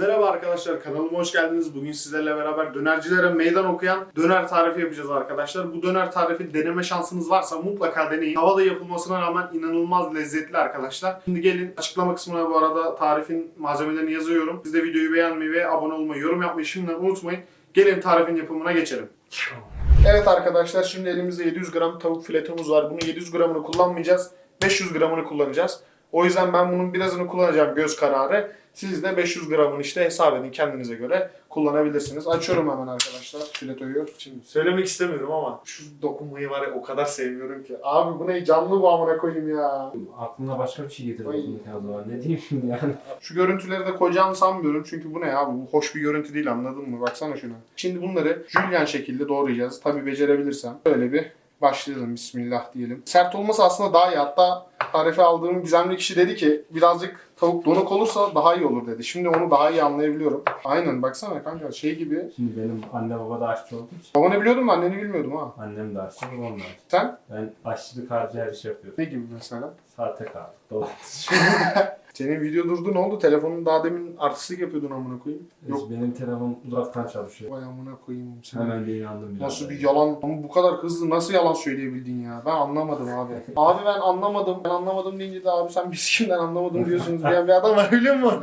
Merhaba arkadaşlar kanalıma hoş geldiniz. Bugün sizlerle beraber dönercilere meydan okuyan döner tarifi yapacağız arkadaşlar. Bu döner tarifi deneme şansınız varsa mutlaka deneyin. Havada yapılmasına rağmen inanılmaz lezzetli arkadaşlar. Şimdi gelin açıklama kısmına bu arada tarifin malzemelerini yazıyorum. Siz de videoyu beğenmeyi ve abone olmayı, yorum yapmayı şimdiden unutmayın. Gelin tarifin yapımına geçelim. Evet arkadaşlar şimdi elimizde 700 gram tavuk filetomuz var. Bunun 700 gramını kullanmayacağız. 500 gramını kullanacağız. O yüzden ben bunun birazını kullanacağım göz kararı. Siz de 500 gramını işte hesap edin kendinize göre kullanabilirsiniz. Açıyorum hemen arkadaşlar filetoyu. Şimdi söylemek istemiyorum ama şu dokunmayı var ya o kadar sevmiyorum ki. Abi bu ne canlı bu amına koyayım ya. Aklına başka bir şey getirdi Ay. o zaman. Ne diyeyim şimdi yani? Şu görüntüleri de koyacağımı sanmıyorum çünkü bu ne ya bu hoş bir görüntü değil anladın mı? Baksana şuna. Şimdi bunları jülyen şekilde doğrayacağız. Tabi becerebilirsem. Böyle bir başlayalım bismillah diyelim. Sert olması aslında daha iyi. Hatta tarifi aldığım gizemli kişi dedi ki birazcık tavuk donuk olursa daha iyi olur dedi. Şimdi onu daha iyi anlayabiliyorum. Aynen baksana kanka şey gibi. Şimdi benim anne baba da aşçı olduğu için. Babanı biliyordum da anneni bilmiyordum ha. Annem de aşçı, babam da aşçı. Sen Ben aşçılık harici her iş yapıyorum. ne gibi mesela? Sahte kahve, dolandırıcı. Senin video durdu ne oldu? Telefonun daha demin artistlik yapıyordun amına koyayım. Yok. Benim telefon uzaktan çalışıyor. Vay amına koyayım sen. Hemen de inandım. ya. Nasıl bir yalan? Ama bu kadar hızlı nasıl yalan söyleyebildin ya? Ben anlamadım abi. abi ben anlamadım. Ben anlamadım deyince de abi sen biz kimden anlamadım diyorsunuz diyen bir adam var biliyor musun?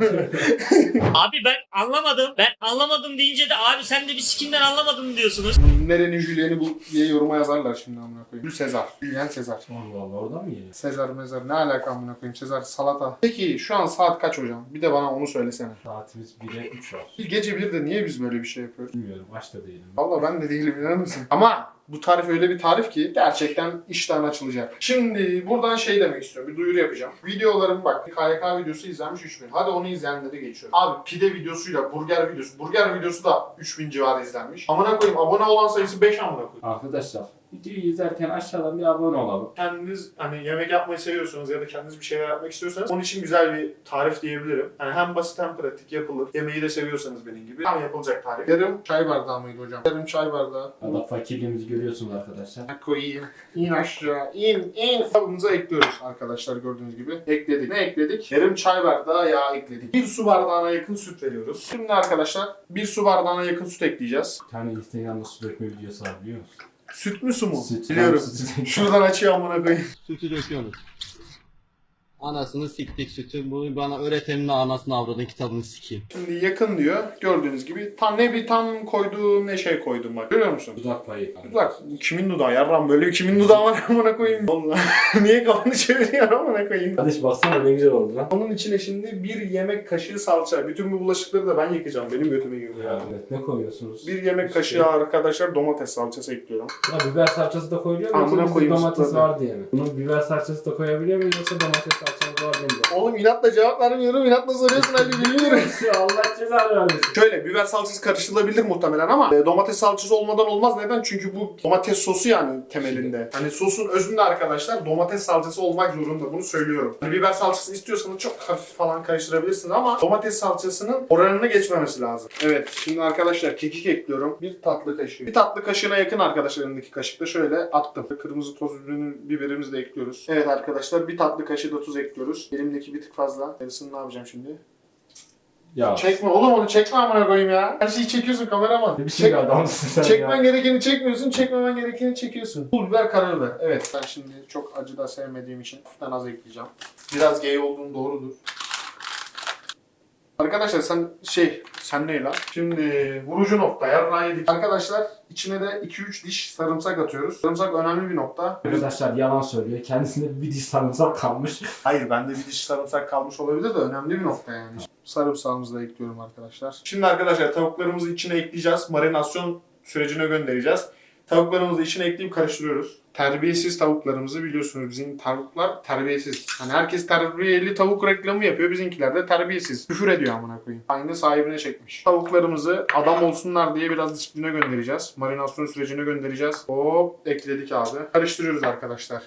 Abi ben anlamadım. Ben anlamadım deyince de abi sen de bir sikimden anlamadın diyorsunuz. Nerenin Julien'i bu diye yoruma yazarlar şimdi amına koyayım. Jül Sezar. Julien Sezar. Allah Allah oradan mı geliyor? Sezar mezar ne alaka amına koyayım? Sezar salata. Peki şu an saat kaç hocam? Bir de bana onu söylesene. Saatimiz 1'e 3 var. Bir gece bir de niye biz böyle bir şey yapıyoruz? Bilmiyorum aç da değilim. Valla ben de değilim inanır mısın? Ama bu tarif öyle bir tarif ki gerçekten işten açılacak. Şimdi buradan şey demek istiyorum. Bir duyuru yapacağım. Videolarım bak KYK videosu izlenmiş 3000. Hadi onu izleyenlere geçiyorum. Abi pide videosuyla burger videosu. Burger videosu da 3000 civarı izlenmiş. Amına koyayım abone olan sayısı 5 amına koyayım. Arkadaşlar videoyu izlerken aşağıdan bir abone olalım. Kendiniz hani yemek yapmayı seviyorsanız ya da kendiniz bir şeyler yapmak istiyorsanız onun için güzel bir tarif diyebilirim. Yani hem basit hem pratik yapılır. Yemeği de seviyorsanız benim gibi. Tam yapılacak tarif. Yarım çay bardağı mıydı hocam? Yarım çay bardağı. Valla fakirliğimizi görüyorsunuz arkadaşlar. koyayım. İn aşağı. in in. Kabımıza ekliyoruz arkadaşlar gördüğünüz gibi. Ekledik. Ne ekledik? Yarım çay bardağı yağ ekledik. Bir su bardağına yakın süt veriyoruz. Şimdi arkadaşlar bir su bardağına yakın süt ekleyeceğiz. Bir tane Instagram'da su dökme videosu var biliyor musun? Süt mü su mu? Süt. Biliyorum. Süt. Şuradan açıyor amına koyayım. Sütü döküyoruz. Anasını siktik sütü. Bunu bana öğretenin anasını avradın kitabını sikeyim. Şimdi yakın diyor. Gördüğünüz gibi tam ne bir tam koyduğum ne şey koydum bak. Görüyor musun? Dudak payı. Dudak. Kimin dudağı? Yarram böyle bir kimin dudağı var amına koyayım. Vallahi. Niye kafanı çeviriyor amına koyayım? Kardeş baksana ne güzel oldu lan. Onun içine şimdi bir yemek kaşığı salça. Bütün bu bulaşıkları da ben yıkayacağım. Benim götüme giriyor. Ya, evet, ne koyuyorsunuz? Bir yemek kaşığı arkadaşlar domates salçası ekliyorum. Ya biber salçası da koyuluyor mu? Amına koyayım domates var diye mi? Bunun biber salçası da koyabiliyor muyuz yoksa domates salçası? Oğlum inatla cevap vermiyorum. inatla soruyorsun Ali bilmiyorum. Allah cezanı vermesin. Şöyle biber salçası karıştırılabilir muhtemelen ama e, domates salçası olmadan olmaz. Neden? Çünkü bu domates sosu yani temelinde. Hani sosun özünde arkadaşlar domates salçası olmak zorunda. Bunu söylüyorum. Hani biber salçası istiyorsanız çok hafif falan karıştırabilirsiniz ama domates salçasının oranını geçmemesi lazım. Evet. Şimdi arkadaşlar kekik ekliyorum. Bir tatlı kaşığı. Bir tatlı kaşığına yakın arkadaşlar elimdeki kaşıkta şöyle attım. Kırmızı toz ürünü biberimizi de ekliyoruz. Evet arkadaşlar bir tatlı kaşığı da tuz ekliyoruz. Elimdeki bir tık fazla. Yarısını ne yapacağım şimdi? Ya. Çekme oğlum onu çekme amına koyayım ya. Her şeyi çekiyorsun kameraman. Ne biçim bir adamsın sen çekmen ya. gerekeni çekmiyorsun, çekmemen gerekeni çekiyorsun. Pul biber, karabiber. Evet ben şimdi çok acı da sevmediğim için hafiften az ekleyeceğim. Biraz gay olduğun doğrudur. Arkadaşlar sen şey, sen ne lan? Şimdi vurucu nokta, yarrağı yedik. Arkadaşlar içine de 2-3 diş sarımsak atıyoruz. Sarımsak önemli bir nokta. Arkadaşlar yalan söylüyor. Kendisinde bir diş sarımsak kalmış. Hayır bende bir diş sarımsak kalmış olabilir de önemli bir nokta yani. Sarımsağımızı da ekliyorum arkadaşlar. Şimdi arkadaşlar tavuklarımızı içine ekleyeceğiz. Marinasyon sürecine göndereceğiz. Tavuklarımızı içine ekleyip karıştırıyoruz. Terbiyesiz tavuklarımızı biliyorsunuz bizim tavuklar terbiyesiz. Hani herkes terbiyeli tavuk reklamı yapıyor. Bizimkiler de terbiyesiz. Küfür ediyor amına koyayım. Aynı sahibine çekmiş. Tavuklarımızı adam olsunlar diye biraz disipline göndereceğiz. Marinasyon sürecine göndereceğiz. Hop ekledik abi. Karıştırıyoruz arkadaşlar.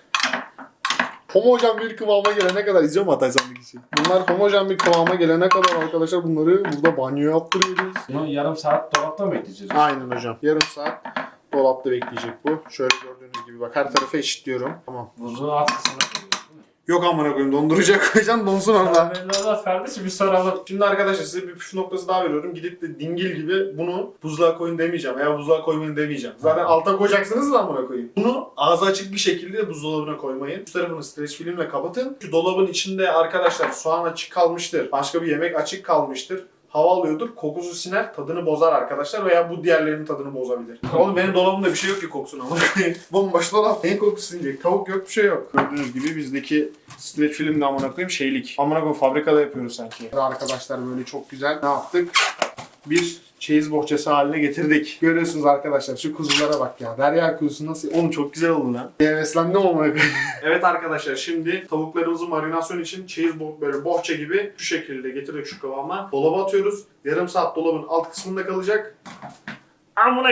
Homojen bir kıvama gelene kadar izliyorum Hatay sandık için. Bunlar homojen bir kıvama gelene kadar arkadaşlar bunları burada banyo yaptırıyoruz. Bunu yarım saat dolapta mı bekleyeceğiz? Aynen hocam. Yarım saat dolapta bekleyecek bu. Şöyle gördüğünüz gibi bak her tarafı eşitliyorum. Tamam. Buzluğun alt kısmına koyuyoruz değil mi? Yok amına koyayım donduracak koyacaksın donsun orada. Belli olmaz kardeşim bir soralım. Şimdi arkadaşlar size bir püf noktası daha veriyorum. Gidip de dingil gibi bunu buzluğa koyun demeyeceğim. Veya buzluğa koymayın demeyeceğim. Zaten alta koyacaksınız da amına koyayım. Bunu ağzı açık bir şekilde buzdolabına koymayın. Üst tarafını streç filmle kapatın. Şu dolabın içinde arkadaşlar soğan açık kalmıştır. Başka bir yemek açık kalmıştır. Hava alıyordur. Kokusu siner. Tadını bozar arkadaşlar. Veya bu diğerlerinin tadını bozabilir. Oğlum benim dolabımda bir şey yok ki kokusunu ama. Bomboş dolap. Neyin kokusu sinecek? Tavuk yok bir şey yok. Gördüğünüz gibi bizdeki streç film de amına koyayım şeylik. Amına koyayım fabrikada yapıyoruz sanki. Arkadaşlar böyle çok güzel. Ne yaptık? Bir çeyiz bohçası haline getirdik. Görüyorsunuz arkadaşlar şu kuzulara bak ya. Derya kuzusu nasıl? Oğlum çok güzel oldu lan. Heveslendim olmaya Evet arkadaşlar şimdi tavuklarımızı marinasyon için çeyiz bo- böyle bohça gibi şu şekilde getirdik şu kıvama. Dolaba atıyoruz. Yarım saat dolabın alt kısmında kalacak. Amına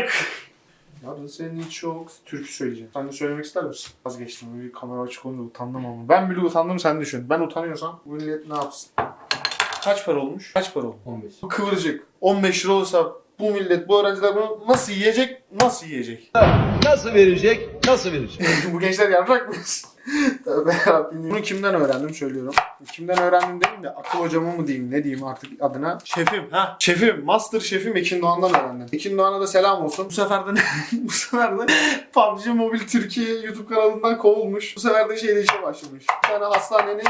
Yarın seni çok türkü söyleyeceğim. Sen de söylemek ister misin? Vazgeçtim. Bir kamera açık olunca utandım ama. Ben bile utandım sen düşün. Ben utanıyorsam bu millet ne yapsın? Kaç para olmuş? Kaç para olmuş? 15. Bu kıvırcık 15 lira olsa bu millet, bu öğrenciler bunu nasıl yiyecek? Nasıl yiyecek? Nasıl verecek? Nasıl verecek? bu gençler yapacak mıyız? Tövbe yarabbim. Bunu kimden öğrendim söylüyorum. Kimden öğrendim demeyeyim de akıl hocama mı diyeyim ne diyeyim artık adına. Şefim ha. Şefim. Master şefim Ekin Doğan'dan öğrendim. Ekin Doğan'a da selam olsun. Bu sefer de bu sefer de PUBG Mobile Türkiye YouTube kanalından kovulmuş. Bu sefer de şeyde işe başlamış. Bir tane hastanenin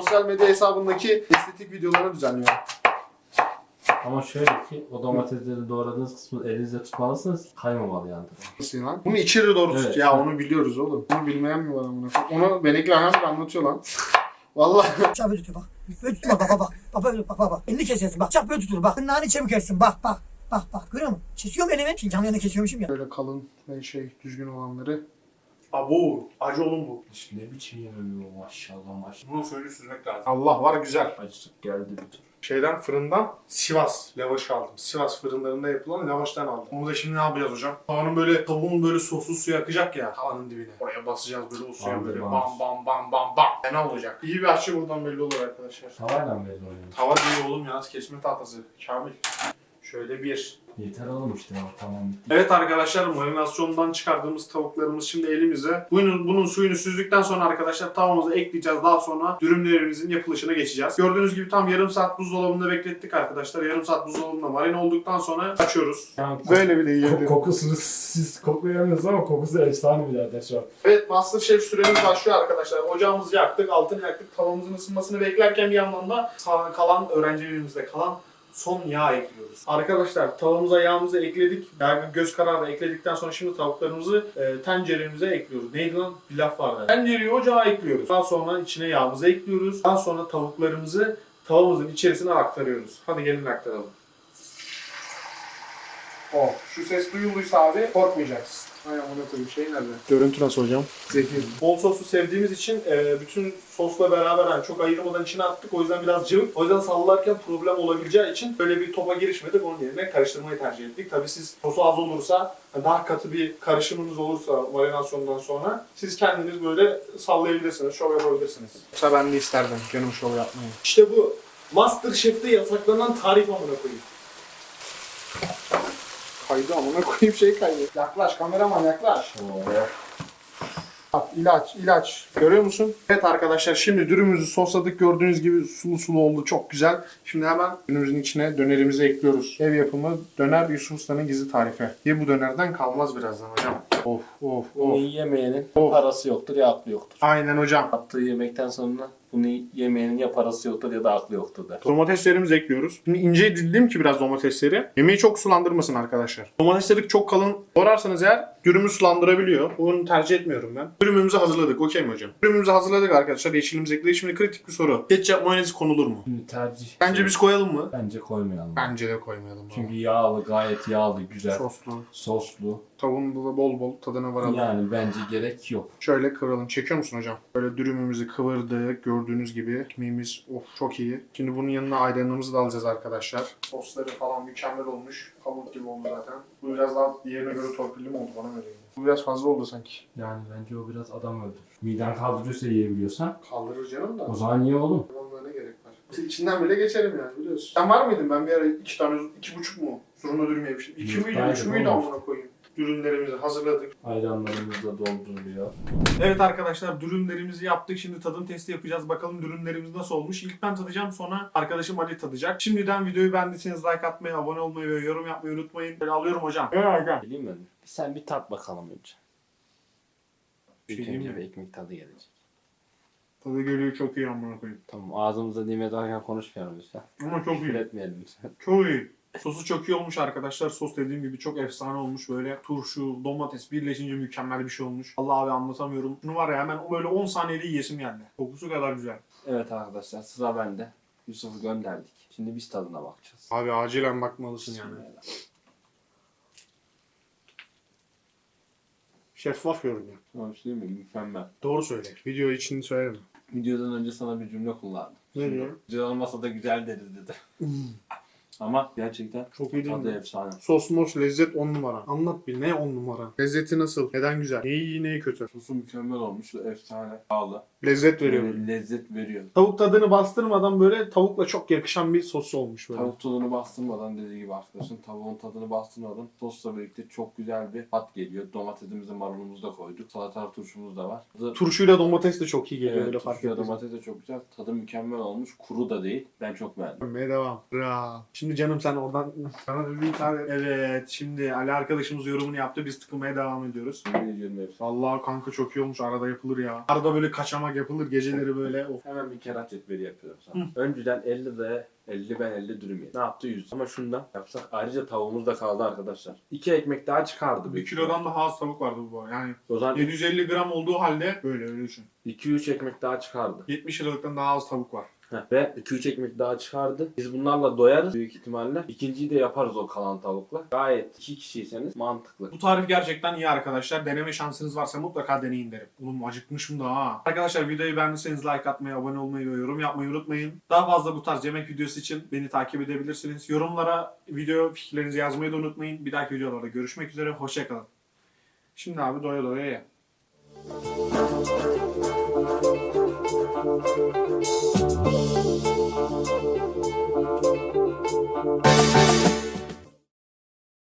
sosyal medya hesabındaki estetik videolarını düzenliyor. Ama şöyle ki o domatesleri doğradığınız kısmı elinizle tutmalısınız. Kaymamalı yani. Nasıl lan? Bunu içeri doğru tut. Evet. Ya onu biliyoruz oğlum. Bunu bilmeyen mi var amına koyayım? Onu Benekli Ahmet anlatıyor lan. Vallahi Bıçağı böyle tutuyor bak. Böyle tutuyor bak bak bak. Bak böyle bak bak bak. Elini kesersin bak. Bıçak böyle tutur bak. Nane çabuk yersin bak bak. Bak bak görüyor musun? Kesiyorum elimi. Şimdi canlı yanında kesiyormuşum ya. böyle kalın ve şey düzgün olanları. Abo, acı oğlum bu. Ne biçim yemem bu maşallah maşallah. Bunu suyunu süzmek lazım. Allah var güzel. Acısı geldi bir tur. Şeyden fırından Sivas lavaşı aldım. Sivas fırınlarında yapılan lavaştan aldım. Onu da şimdi ne yapacağız hocam? Tavanın böyle tavuğun böyle soslu suyu akacak ya tavanın dibine. Oraya basacağız böyle o suya Abi, böyle bas. bam bam bam bam bam. Fena olacak. İyi bir aşçı buradan belli olur arkadaşlar. Tavayla mı belli oluyor? Tava değil oğlum ya kesme tahtası. Kamil. Şöyle bir. Yeter oğlum işte bak tamam. Evet arkadaşlar marinasyondan çıkardığımız tavuklarımız şimdi elimize. Bunun, bunun suyunu süzdükten sonra arkadaşlar tavamıza ekleyeceğiz. Daha sonra dürümlerimizin yapılışına geçeceğiz. Gördüğünüz gibi tam yarım saat buzdolabında beklettik arkadaşlar. Yarım saat buzdolabında marine olduktan sonra açıyoruz. Yani Böyle bile ko- yiyebilirim. kokusunu siz koklayamıyorsunuz ama kokusu efsane birader şu an. Evet Masterchef süremiz başlıyor arkadaşlar. Ocağımızı yaktık, altını yaktık. Tavamızın ısınmasını beklerken bir yandan da kalan öğrencilerimizde kalan son yağ ekliyoruz. Arkadaşlar tavamıza yağımızı ekledik. Yağ göz kararı ekledikten sonra şimdi tavuklarımızı e, tenceremize ekliyoruz. Neydi lan? Bir laf vardı. Tencereyi ocağa ekliyoruz. Daha sonra içine yağımızı ekliyoruz. Daha sonra tavuklarımızı tavamızın içerisine aktarıyoruz. Hadi gelin aktaralım. Oh, şu ses duyulduysa abi korkmayacaksın. Ay amına koyayım şey nerede? Görüntü nasıl hocam? Zehir. Bol soslu sevdiğimiz için e, bütün sosla beraber hani çok ayırmadan içine attık. O yüzden biraz cıvık. O yüzden sallarken problem olabileceği için böyle bir topa girişmedik. Onun yerine karıştırmayı tercih ettik. Tabii siz sosu az olursa, daha katı bir karışımınız olursa marinasyondan sonra siz kendiniz böyle sallayabilirsiniz, şov yapabilirsiniz. Yoksa ben de isterdim canım şov yapmayı. İşte bu Masterchef'te yasaklanan tarif amına koyayım. Kaydı amına koyayım şey kaydı. Yaklaş kameraman yaklaş. Bak ilaç ilaç. Görüyor musun? Evet arkadaşlar şimdi dürümümüzü sosladık. Gördüğünüz gibi sulu sulu oldu. Çok güzel. Şimdi hemen dürümümüzün içine dönerimizi ekliyoruz. Ev yapımı döner Yusuf Usta'nın gizli tarifi. Diye bu dönerden kalmaz birazdan hocam. Of of Bunu of. yemeyenin Of. parası yoktur ya aklı yoktur. Aynen hocam. Yaptığı yemekten sonra bunu yemeyenin ya parası yoktur ya da aklı yoktur der. Domateslerimizi ekliyoruz. Şimdi ince dilim ki biraz domatesleri. Yemeği çok sulandırmasın arkadaşlar. Domatesleri çok kalın doğrarsanız eğer dürümü sulandırabiliyor. Bunu tercih etmiyorum ben. Dürümümüzü hazırladık. Okey mi hocam? Dürümümüzü hazırladık arkadaşlar. Yeşilimizi ekledik. Şimdi kritik bir soru. Ketçap mayonez konulur mu? Şimdi tercih. Bence biz koyalım mı? Bence koymayalım. Bence de koymayalım. Çünkü yağlı gayet yağlı güzel. soslu. Soslu. Tavuğun da bol bol tadına varalım. Yani bence gerek yok. Şöyle kıvıralım. Çekiyor musun hocam? Böyle dürümümüzü kıvırdık. Gördüğünüz gibi. Ekmeğimiz of çok iyi. Şimdi bunun yanına ayranımızı da alacağız arkadaşlar. Sosları falan mükemmel olmuş. Pamuk gibi oldu zaten. Bu biraz daha diğerine göre torpilli mi oldu bana öyle. Bu biraz fazla oldu sanki. Yani bence o biraz adam öldürür. Miden kaldırıyorsa yiyebiliyorsan Kaldırır canım da. o zaman niye oğlum? Onlara ne gerek var? İçinden bile geçelim yani biliyorsun. Sen var mıydın? Ben bir ara iki tane, iki buçuk mu? Zurna dürüm yemiştim. İki hayır, üç müydü amına koyayım? Dürümlerimizi hazırladık. Ayranlarımız da dolduruluyor. Evet arkadaşlar dürümlerimizi yaptık. Şimdi tadım testi yapacağız. Bakalım dürümlerimiz nasıl olmuş. İlk ben tadacağım sonra arkadaşım Ali tadacak. Şimdiden videoyu beğendiyseniz like atmayı, abone olmayı ve yorum yapmayı unutmayın. Ben alıyorum hocam. Evet hocam. Bileyim mi? Sen bir tat bakalım önce. Bir İlk şey diyeyim önce mi? bir ekmek tadı gelecek. Tadı geliyor çok iyi amına koyayım. Tamam ağzımıza nimet varken konuşmayalım lütfen. Ama çok Küfür iyi. etmeyelim lütfen. Çok iyi. Sosu çok iyi olmuş arkadaşlar. Sos dediğim gibi çok efsane olmuş. Böyle turşu, domates birleşince mükemmel bir şey olmuş. Allah abi anlatamıyorum. Şunu var ya hemen böyle 10 saniyede yiyesim geldi. Kokusu kadar güzel. Evet arkadaşlar sıra bende. Yusuf'u gönderdik. Şimdi biz tadına bakacağız. Abi acilen bakmalısın yani. Şeffaf görünüyor. Tamam şey mi? Mükemmel. Doğru söyle. Video için söyleme. Videodan önce sana bir cümle kullandım. Ne diyor? Güzel olmasa da güzel deriz dedi. Ama gerçekten Çok iyi değil tadı mi? efsane. Sos mos lezzet 10 numara. Anlat bir ne 10 numara? Lezzeti nasıl? Neden güzel? Neyi iyi neyi kötü? Sosu mükemmel olmuş. Efsane. Pahalı. Lezzet veriyor. Böyle lezzet veriyor. Tavuk tadını bastırmadan böyle tavukla çok yakışan bir sos olmuş böyle. Tavuk tadını bastırmadan dediği gibi arkadaşın tavuğun tadını bastırmadan sosla birlikte çok güzel bir tat geliyor. Domatesimizi marulumuzu da koyduk. Salatalık turşumuz da var. Tadı, Turşuyla domates de çok iyi geliyor evet, öyle fark turşuyla ettim. domates de çok güzel. Tadı mükemmel olmuş. Kuru da değil. Ben çok beğendim. Görmeye devam. Ra. Şimdi canım sen oradan sana tarif et. Evet şimdi Ali arkadaşımız yorumunu yaptı. Biz tıkılmaya devam ediyoruz. Yemin ediyorum hepsi. Vallahi kanka çok iyi olmuş. Arada yapılır ya. Arada böyle kaçamak yapılır. Geceleri böyle. Of. Hemen bir kere cetveli yapıyorum sana. Önceden 50 liraya 50 ben 50 dürüm yedim. Ne yaptı 100. Ama şundan yapsak ayrıca tavuğumuz da kaldı arkadaşlar. 2 ekmek daha çıkardı. Bir büyük kilodan daha az tavuk vardı bu. Yani O zaman 750 gram olduğu halde böyle öyle düşün. 2-3 ekmek daha çıkardı. 70 liralıktan daha az tavuk var. Heh, Ve 2-3 ekmek daha çıkardı. Biz bunlarla doyarız büyük ihtimalle. İkinciyi de yaparız o kalan tavukla. Gayet 2 kişiyseniz mantıklı. Bu tarif gerçekten iyi arkadaşlar. Deneme şansınız varsa mutlaka deneyin derim. Oğlum acıkmışım da ha. Arkadaşlar videoyu beğendiyseniz like atmayı, abone olmayı ve yorum yapmayı unutmayın. Daha fazla bu tarz yemek videosu için beni takip edebilirsiniz. Yorumlara video fikirlerinizi yazmayı da unutmayın. Bir dahaki videolarda görüşmek üzere. Hoşçakalın. Şimdi abi doya doya ye.